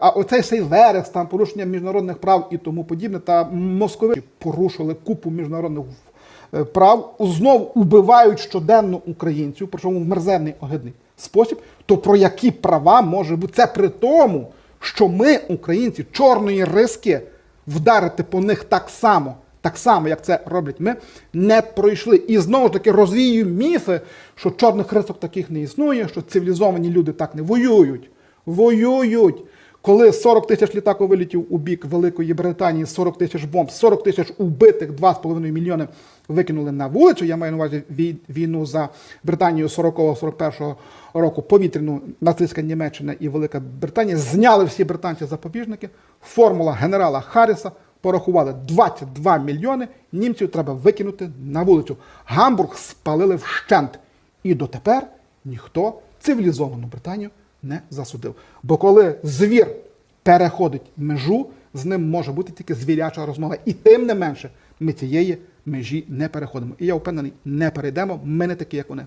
А оцей сей верес, там порушення міжнародних прав і тому подібне, та московити порушили купу міжнародних е, прав, знов убивають щоденно українців, причому в мерзенний огидний спосіб. То про які права може бути це при тому, що ми, українці, чорної риски вдарити по них так само, так само, як це роблять ми, не пройшли. І знову ж таки розвіюю міфи, що чорних рисок таких не існує, що цивілізовані люди так не воюють. Воюють. Коли 40 тисяч літаків вилетів у бік Великої Британії, 40 тисяч бомб, 40 тисяч убитих, 2,5 мільйони викинули на вулицю. Я маю на увазі вій- війну за Британію 40-41 року, повітряну нацистська Німеччина і Велика Британія. Зняли всі британці запобіжники. Формула генерала Харріса порахували 22 мільйони. Німців треба викинути на вулицю. Гамбург спалили вщент. І дотепер ніхто цивілізовану Британію не засудив. Бо коли звір переходить межу, з ним може бути тільки звіряча розмова. І тим не менше, ми цієї межі не переходимо. І я впевнений, не перейдемо. Ми не такі, як вони.